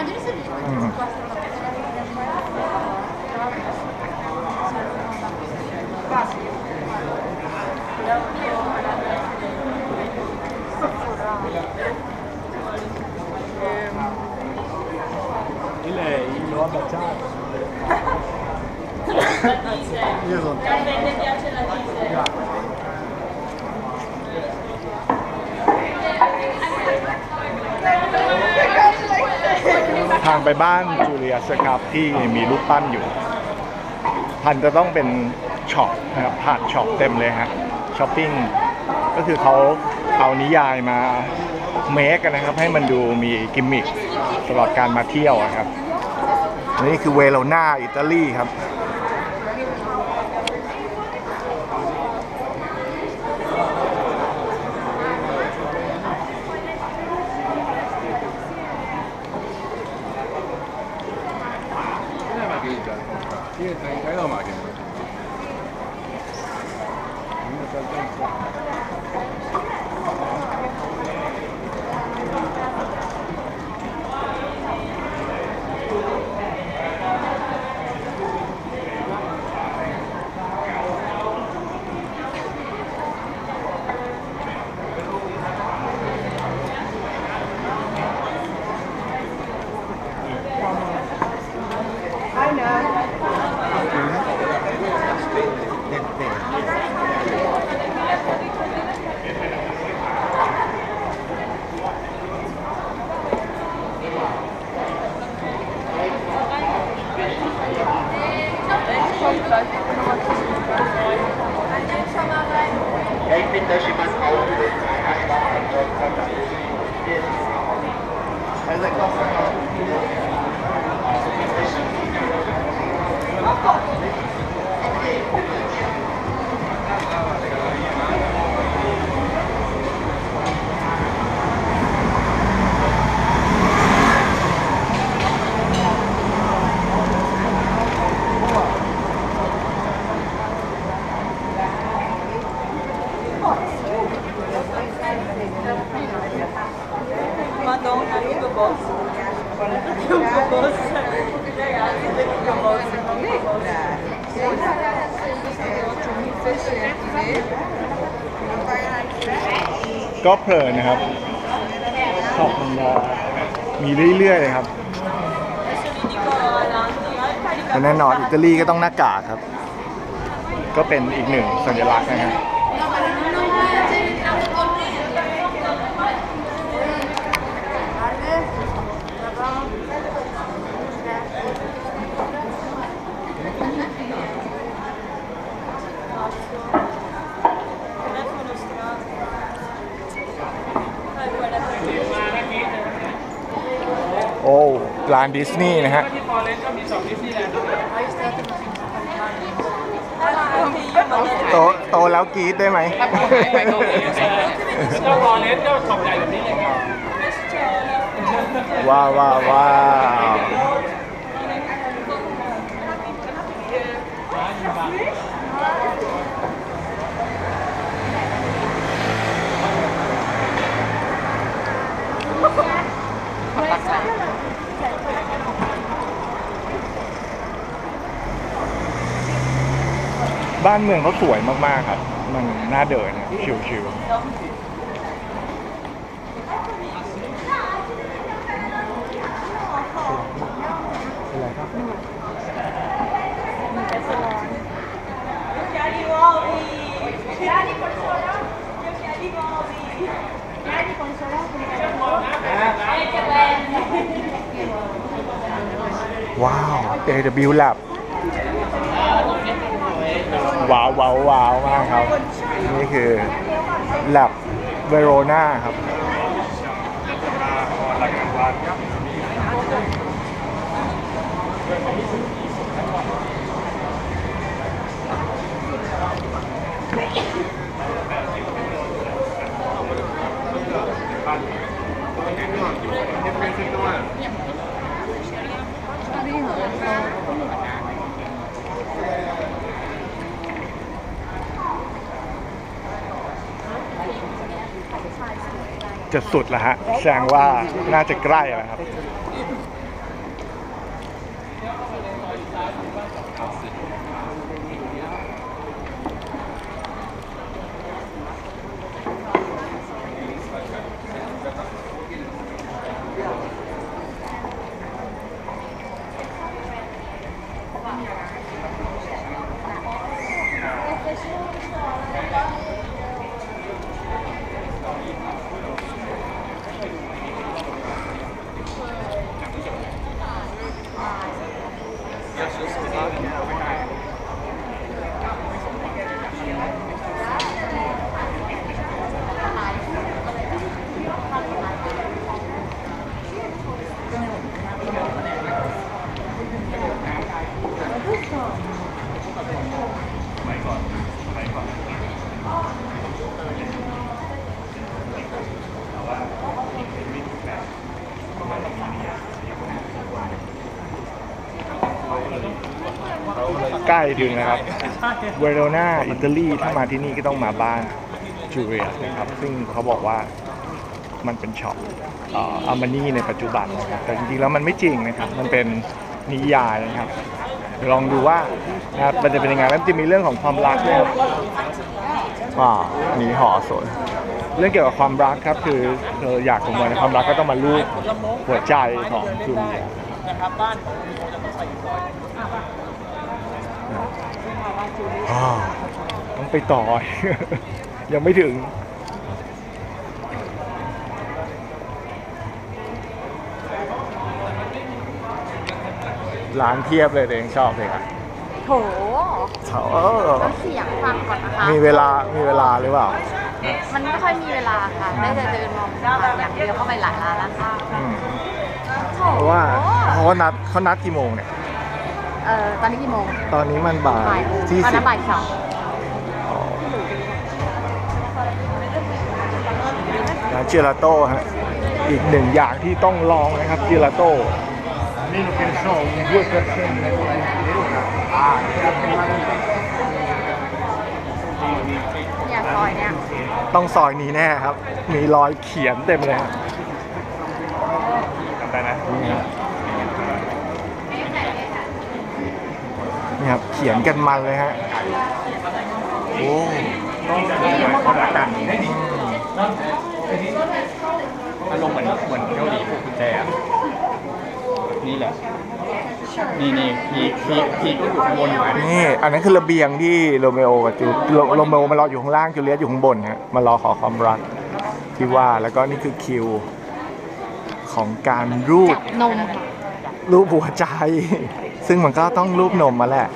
อืมนี่เลยรอบัตรชาติ Io sono Yeah. ทางไปบ้านจูเลียสครับที่มีรูปปั้นอยู่พันจะต้องเป็นช็อปนะครับผ่านช็อปเต็มเลยฮะช้อปปิ้งก็คือเขาเอานิยายมาเมคกันนะครับ ให้มันดูมีกิมมิคตลอดการมาเที่ยวอะครับนนี่คือเวโรนาอิตาลีครับ Oh my god. ก็เพลินนะครับช็อปมันมีเรื่อยๆเลยครับและแน่นอนอิตาลีก็ต้องหน้ากากครับ ก็เป็นอีกหนึ่งสัญลักษณ์นะครับ ร้านดิสนีย์นะฮะที่ฟอเรสต์ก็มีสองดิสนีย์แลนด์ด้วยโตโตแล้วกรีดได้ไหมเจ้าฟอเรสต์เจ้าของใหญ่แบบนี้เลยครับว้าวว้าวว้าว บ้านเมืองเขาสวยมากๆครับ มันน่าเดินอะชิวๆอะไรครับว้าว AW Lab ว้าวว้าวว้าวมากครับ นี่คือ Lab Verona ครับ จะสุดแล้วฮะแสดงว่าน่าจะใกล้แล้วครับ ใกล้ถึงนะครับ เวโรนาอิตาลีถ้ามาที่นี่ก็ต้องมาบ้านจูเรียนะครับ ซึ่งเขาบอกว่ามันเป็นช็อปอามานี่ในปัจจุบันนะครับแต่จริงๆแล้วมันไม่จริงนะครับ มันเป็นนิยายนะครับเดี๋ยวลองดูว่านะครับมันจะเป็นยังไงแล้วมันจะมีเรื่องของความรักด้วยครับอ่าอันนี้ห่อสวยเรื่องเกี่ยวกับความรักครับคือเธออยากสมหวังในความรักก็ต้องมาลูบหัวใจของจูเลียนะครับบ้านของคุณโมจะต้องใส่ซอยอ่า ต้องไปต่อ ยังไม่ถึง ร้านเทียบเลยตัวเองชอบเลยครับโถเออน้ำเสียงฟังก่อนนะคะ มีเวลา มีเวลาหรือเปล่า มันไม่ค่อยมีเวลาค่ะ ได้แต่เดินมองผ่านอย่างเดียวเข้าไปหลายร้านแล้วค่ะอืมโถเพราะว่าเขาก็นัดเขานัดกี่โมงเนี่ย เอ่อตอนนี้กี่โมงตอนนี้มันบ่าบ่ายยโมงที่ตอนสินั้บนบ่ายสองอ๋อร้านเจลาโต้ฮะอีกหนึ่งอย่างที่ต้องลองนะครับเจลาโต้เนี่ยซอยเนี่ยต้องซอยนี้แน่ครับ มีรอยเขียนเต็มเลยครับจำได้นะ นี่ครั นี่ครับเขียนกันมันเลยฮะโอ้อารมณ์เหมือนเหมือนเกาหลีพวกกุญแจอะนี่แหละ นี่นี่พีพีพีก็อยู่ข้างบนอยู่ไงนี่อันนั้นคือระเบียงที่โรเมโอกับจูโรโรเมโอมารออยู่ข้างล่างจูเลียตอยู่ข้างบนฮะมารอขอความรักที่ว่าแล้วก็นี่คือคิวของการรูปจับนมค่ะรูปหัวใจ ซึ่งมันก็ต้องรูปนมมาแหละ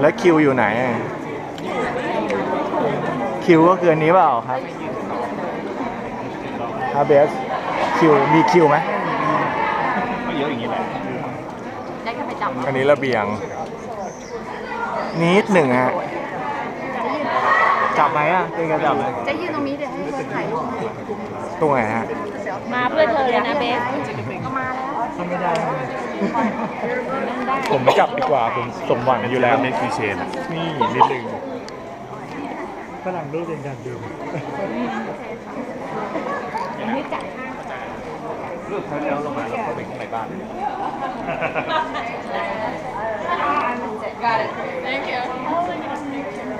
แล้วคิวอยู่ไหน คิวก็คืออันนี้เปล่าครับฮาเบสคิวมีคิวไหมก็เยอะอย่างนี้แหละได้ก็ไปจับอันนี้ระเบียง นิดหนึ่งฮะ จับไหมอะเป็นการจับไหมจะยืนตรงนี้เดี๋ยวให้คนถ่ายรูปตรงไหนฮะมาเพื่อเธอเลยนะเบสก็มาแล้วไม่ได้ผมไม่จับดีกว่าผมสมหวังอยู่แล้วเมควีเชนนี่นิดหนึ่งฝรั่งรูปเป็นการดื่มรูปเขาแล้วลงมาแล้วก็ไปข้างในบ้าน Got it. Thank you.